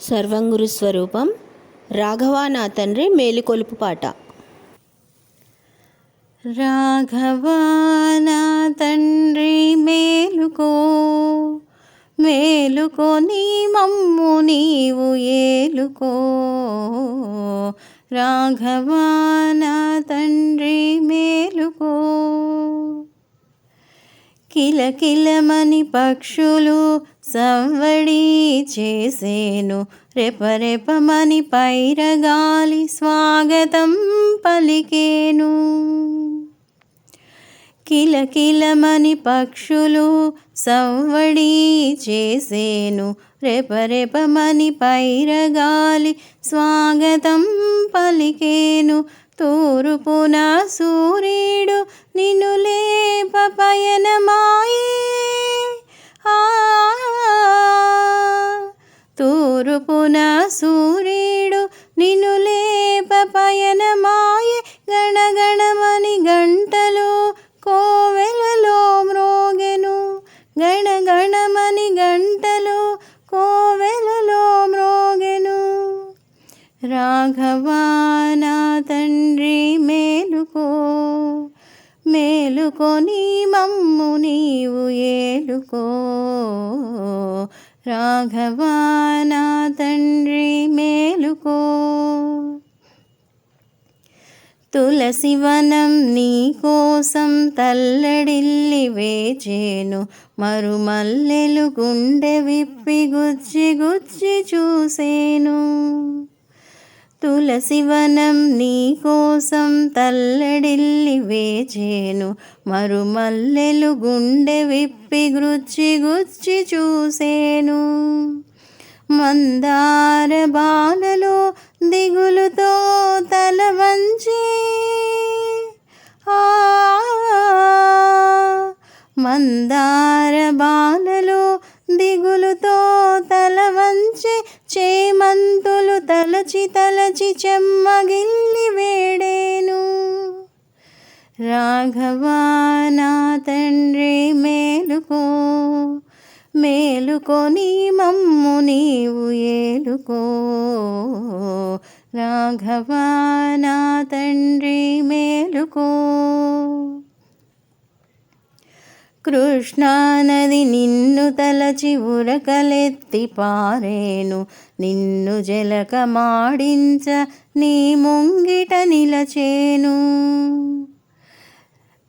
సర్వంగురు స్వరూపం రాఘవా నా తండ్రి మేలుకొలుపు పాట. రాఘవా నా తండ్రి మేలుకో మేలుకో నీ మమ్ము నీవు ఏలుకో. రాఘవా నా తండ్రి మేలుకో కిలకిలమని పక్షులు సవ్వడి చేసేను. రెపరెపమని పైరగాలి స్వాగతం పలికేను. కిలకిలమని పక్షులు సవ్వడి చేసేను. రెపరెపమని పైరగాలి స్వాగతం పలికేను. తూరుపున సూర్యుడు నిన్ను లేప పయనమాయే. రాఘవా నా తండ్రి మేలుకో. మేలుకొని మమ్ము నీవు ఏలుకో. రాఘవా నా తండ్రి మేలుకో. తులసివనం నీ కోసం తల్లడిల్లి వేచేను. మరుమల్లెలు గుండె విప్పి గుచ్చి గుచ్చి చూసేను. తులసివనం నీకోసం తల్లడిల్లి వేచేను మరుమల్లెలు గుండె విప్పి గుచ్చి గుచ్చి చూసేను మందార బాలలో దిగులుతో తల వంచి ఆ మందార తలచి తలచి చెమ్మగిల్లి వేడేను. రాఘవా నా తండ్రి మేలుకో. మేలుకొని మమ్ము నీవు ఏలుకో. రాఘవా నా తండ్రి మేలుకో. కృష్ణానది నిన్ను తలచి ఉరకలెత్తి పారేను. నిన్ను జలక మాడించ నీ ముంగిట నిలచేను.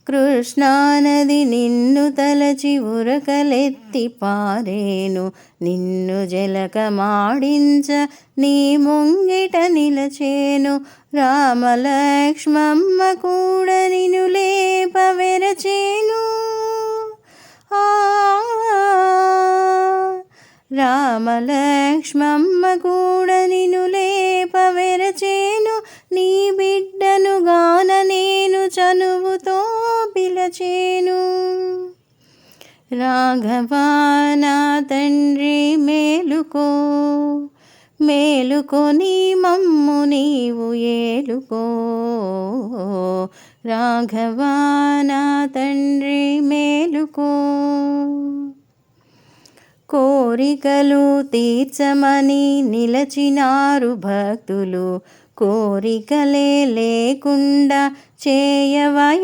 కృష్ణానది నిన్ను తలచి ఉరకలెత్తి పారేను. నిన్ను జలక మాడించ నీ ముంగిట నిలచేను. రామలక్ష్మమ్మ కూడా నిన్ను లేప వెరచేను. రామలక్ష్మమ్మ కూడా నిన్ను లేప వెరచేను నీ బిడ్డను గాన నేను చనువుతో పిలచేను. రాఘవా నా తండ్రి మేలుకో మేలుకొని మమ్ము నీవు ఏలుకో. రాఘవా నా తండ్రి మేలుకో. కోరికలు తీర్చమని నిలచినారు భక్తులు. కోరికలే లేకుండా చేయవయాయుక్తులు.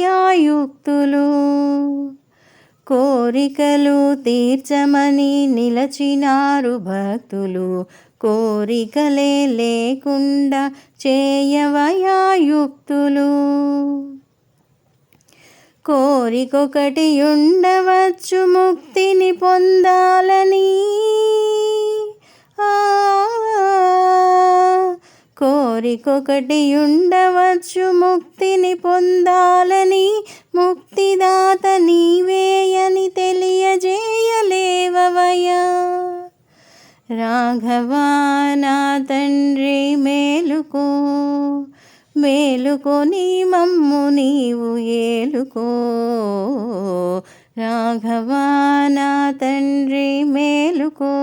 కోరికలు తీర్చమని నిలచినారు భక్తులు. కోరికలే లేకుండా చేయవయాయుక్తులు. కోరికొకటి ఉండవచ్చు ముక్తిని పొందాలని. ఆ కోరికొకటి ఉండవచ్చు ముక్తిని పొందాలని. ముక్తిదాత నీవేయని తెలియజేయలేవవయా రాఘవా నా తండ్రి మేలుకో. మేలుకొని మమ్ము నీవు ఏలుకో. రాఘవా నా తండ్రి మేలుకో.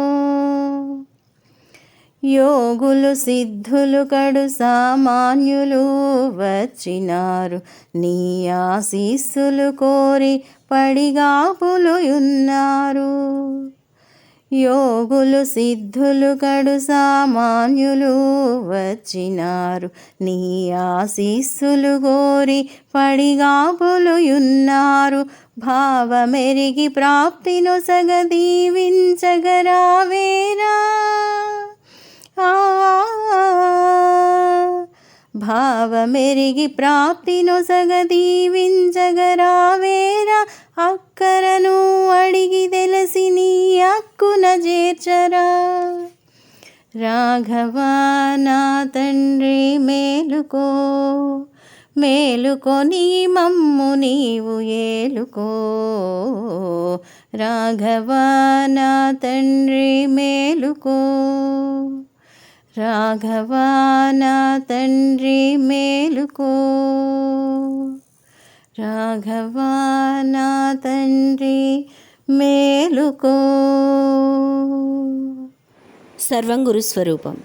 యోగులు సిద్ధులు కడు సామాన్యులు వచ్చినారు. నీ ఆశీస్సులు కోరి పడిగాపులు ఉన్నారు యోగులు సిద్ధులు కడు సామాన్యులు వచ్చినారు. నీ ఆశీస్సులు గోరి పడిగాపులుయున్నారు భావమెరిగి ప్రాప్తిను సగదీవించగరావేరా. ఆ. భావమెరిగి ప్రాప్తి నొసగదీవించగరావేరా అక్కరను అడిగి తెలిసి నీ అక్కున చేర్చరా. రాఘవా నా తండ్రి మేలుకో మేలుకొని మమ్ము నీవు ఏలుకో. రాఘవా నా తండ్రి మేలుకో. రాఘవా తండ్రి మేలుకో. రాఘవా తండ్రి మేలుకో. సర్వం గురుస్వరూపం